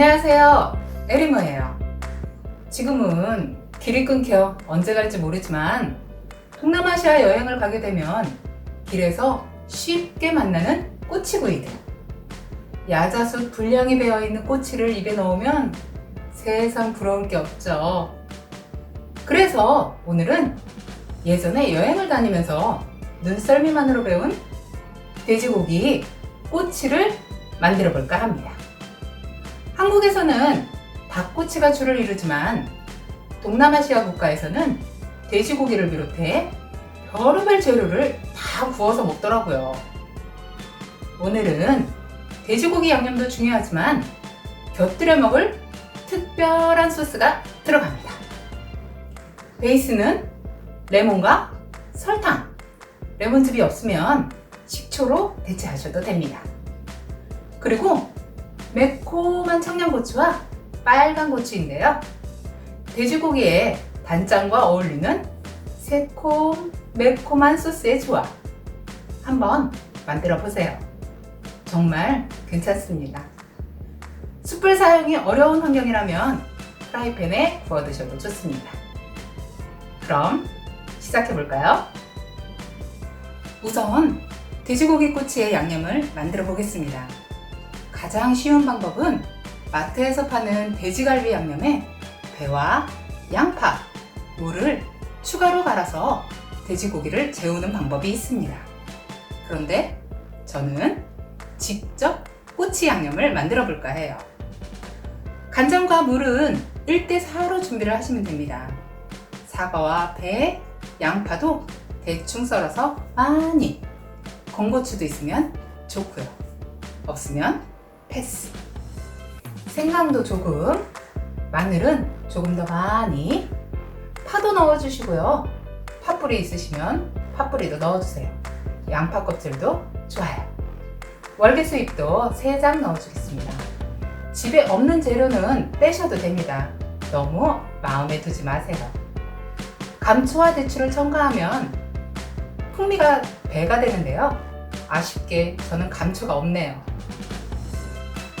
안녕하세요. 에리모예요. 지금은 길이 끊겨 언제 갈지 모르지만 동남아시아 여행을 가게 되면 길에서 쉽게 만나는 꼬치구이들. 야자수 분량이 배어 있는 꼬치를 입에 넣으면 세상 부러울 게 없죠. 그래서 오늘은 예전에 여행을 다니면서 눈썰미만으로 배운 돼지고기 꼬치를 만들어 볼까 합니다. 한국에서는 닭꼬치가 주를 이루지만 동남아시아 국가에서는 돼지고기를 비롯해 별의별 재료를 다 구워서 먹더라고요. 오늘은 돼지고기 양념도 중요하지만 곁들여 먹을 특별한 소스가 들어갑니다. 베이스는 레몬과 설탕, 레몬즙이 없으면 식초로 대체하셔도 됩니다. 그리고 매콤한 청양고추와 빨간 고추인데요. 돼지고기에 단짠과 어울리는 새콤, 매콤한 소스의 조합. 한번 만들어 보세요. 정말 괜찮습니다. 숯불 사용이 어려운 환경이라면 프라이팬에 구워 드셔도 좋습니다. 그럼 시작해 볼까요? 우선 돼지고기 꼬치의 양념을 만들어 보겠습니다. 가장 쉬운 방법은 마트에서 파는 돼지갈비 양념에 배와 양파, 물을 추가로 갈아서 돼지고기를 재우는 방법이 있습니다. 그런데 저는 직접 꼬치 양념을 만들어 볼까 해요. 간장과 물은 1대4로 준비를 하시면 됩니다. 사과와 배, 양파도 대충 썰어서 많이, 건고추도 있으면 좋고요. 없으면 패스. 생강도 조금, 마늘은 조금 더 많이, 파도 넣어주시고요. 팥뿌리 있으시면 팥뿌리도 넣어주세요. 양파 껍질도 좋아요. 월계수잎도 3장 넣어주겠습니다. 집에 없는 재료는 빼셔도 됩니다. 너무 마음에 두지 마세요. 감초와 대추를 첨가하면 풍미가 배가 되는데요. 아쉽게 저는 감초가 없네요.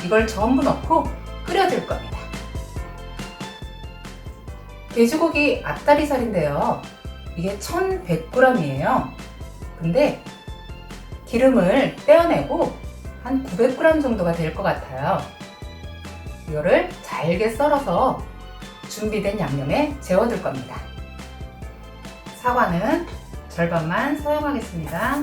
이걸 전부 넣고 끓여줄 겁니다. 돼지고기 앞다리살인데요. 이게 1100g이에요. 근데 기름을 떼어내고 한 900g 정도가 될 것 같아요. 이거를 잘게 썰어서 준비된 양념에 재워둘 겁니다. 사과는 절반만 사용하겠습니다.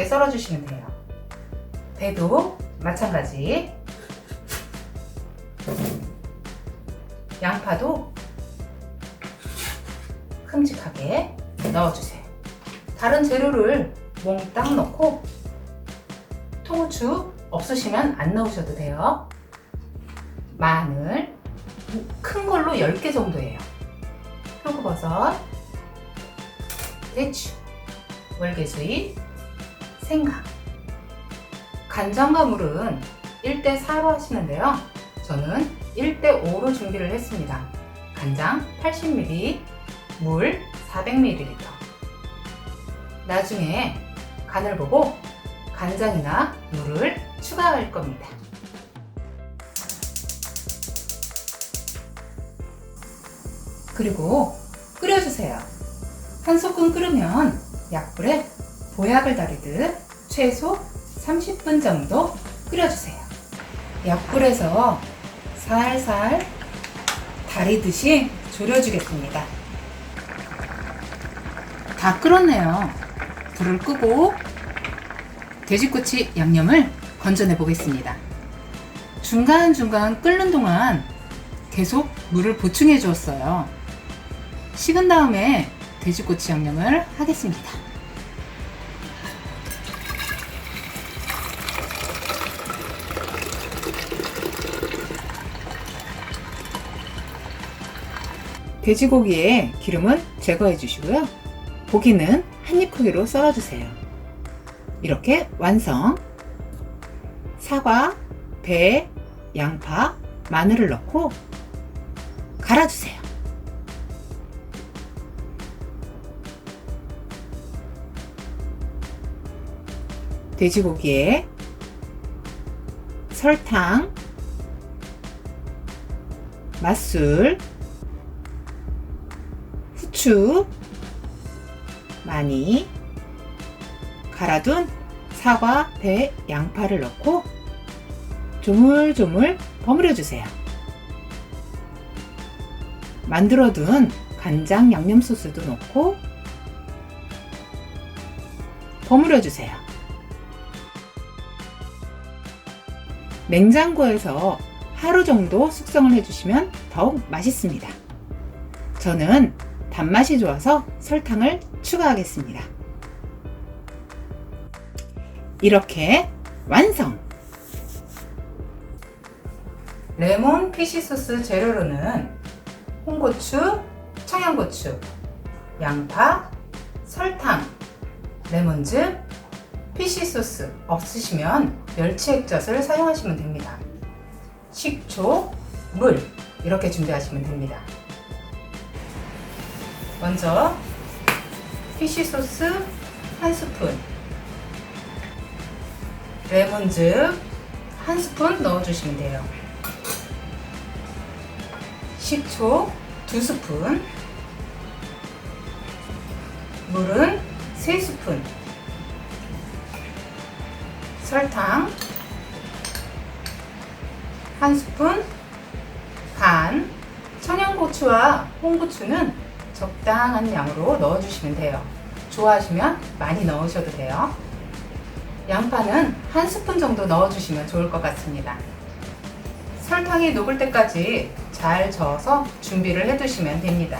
큼직하게 썰어주시면 돼요. 배도 마찬가지. 양파도 큼직하게 넣어주세요. 다른 재료를 몽땅 넣고 통후추 없으시면 안 넣으셔도 돼요. 마늘 큰 걸로 10개 정도예요. 표고버섯, 대추, 월계수잎, 생강 간장과 물은 1대4로 하시는데요. 저는 1대5로 준비를 했습니다. 간장 80ml, 물 400ml. 나중에 간을 보고 간장이나 물을 추가할 겁니다. 그리고 끓여주세요. 한 소끔 끓으면 약불에 보약을 다리듯 최소 30분 정도 끓여주세요. 약불에서 살살 다리듯이 졸여주겠습니다. 다 끓었네요. 불을 끄고 돼지꼬치 양념을 건져내 보겠습니다. 중간중간 끓는 동안 계속 물을 보충해 주었어요. 식은 다음에 돼지꼬치 양념을 하겠습니다. 돼지고기의 기름은 제거해 주시고요. 고기는 한입 크기로 썰어 주세요. 이렇게 완성. 사과, 배, 양파, 마늘을 넣고 갈아주세요. 돼지고기에 설탕, 맛술, 후추 많이 갈아둔 사과, 배, 양파를 넣고 조물조물 버무려 주세요. 만들어둔 간장 양념 소스도 넣고 버무려 주세요. 냉장고에서 하루 정도 숙성을 해주시면 더욱 맛있습니다. 저는 단맛이 좋아서 설탕을 추가하겠습니다. 이렇게 완성! 레몬 피시 소스 재료로는 홍고추, 청양고추, 양파, 설탕, 레몬즙, 피시 소스 없으시면 멸치 액젓을 사용하시면 됩니다. 식초, 물 이렇게 준비하시면 됩니다. 먼저 피시 소스 한 스푼, 레몬즙 한 스푼 넣어주시면 돼요. 식초 두 스푼, 물은 세 스푼, 설탕 한 스푼, 간, 청양고추와 홍고추는 적당한 양으로 넣어주시면 돼요. 좋아하시면 많이 넣으셔도 돼요. 양파는 한 스푼 정도 넣어주시면 좋을 것 같습니다. 설탕이 녹을 때까지 잘 저어서 준비를 해두시면 됩니다.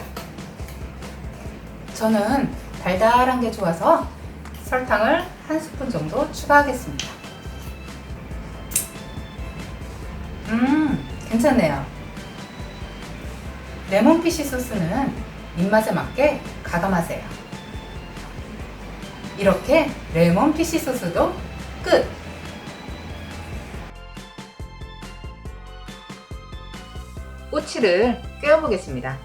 저는 달달한 게 좋아서 설탕을 한 스푼 정도 추가하겠습니다. 음, 괜찮네요. 레몬 피시 소스는 입맛에 맞게 가감하세요. 이렇게 레몬 피시 소스도 끝! 꼬치를 꿰어보겠습니다.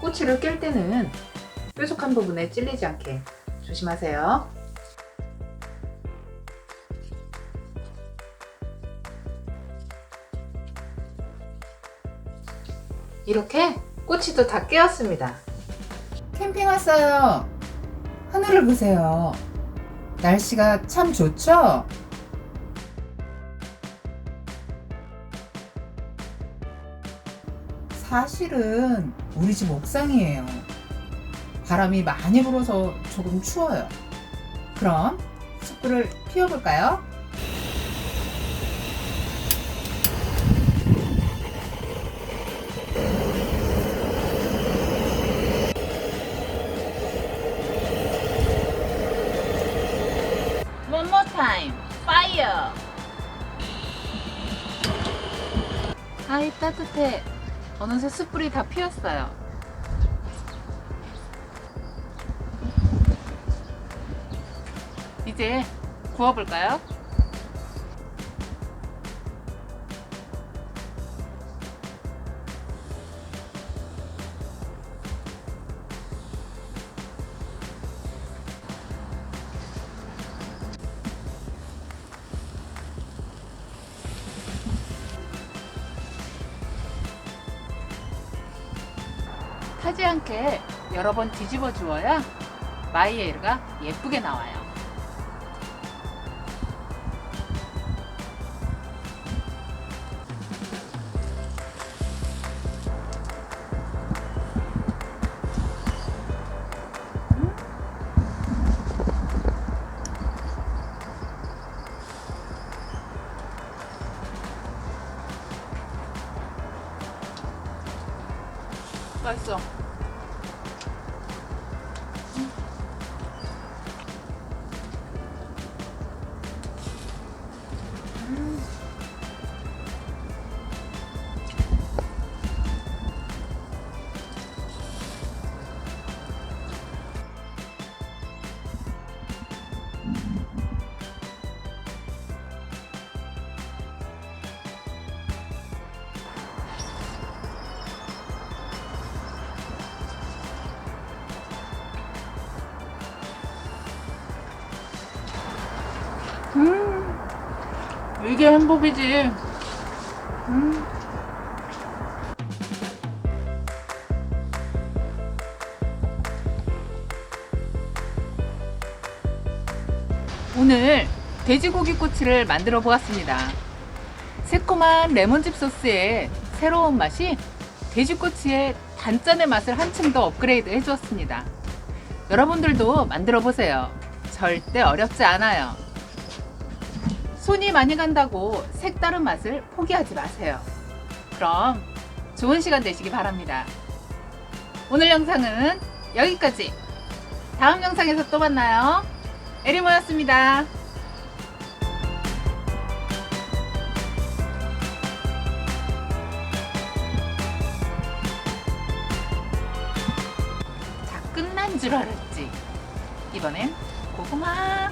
꼬치를 깰 때는 뾰족한 부분에 찔리지 않게 조심하세요. 이렇게 꼬치도 다 깨었습니다. 캠핑 왔어요. 하늘을 보세요. 날씨가 참 좋죠? 사실은 우리 집 옥상이에요. 바람이 많이 불어서 조금 추워요. 그럼 숯불을 피워볼까요? Time. Fire. 아이 따뜻해. 어느새 숯불이 다 피었어요. 이제 구워볼까요? 타지 않게 여러 번 뒤집어 주어야 마이에르가 예쁘게 나와요. 이게 행복이지. 음. 오늘 돼지고기 꼬치를 만들어 보았습니다. 새콤한 레몬즙 소스의 새로운 맛이 돼지꼬치의 단짠의 맛을 한층 더 업그레이드 해주었습니다. 여러분들도 만들어 보세요. 절대 어렵지 않아요. 손이 많이 간다고 색다른 맛을 포기하지 마세요. 그럼 좋은 시간 되시기 바랍니다. 오늘 영상은 여기까지. 다음 영상에서 또 만나요. 에리모였습니다. 줄 알았지. 이번엔 고구마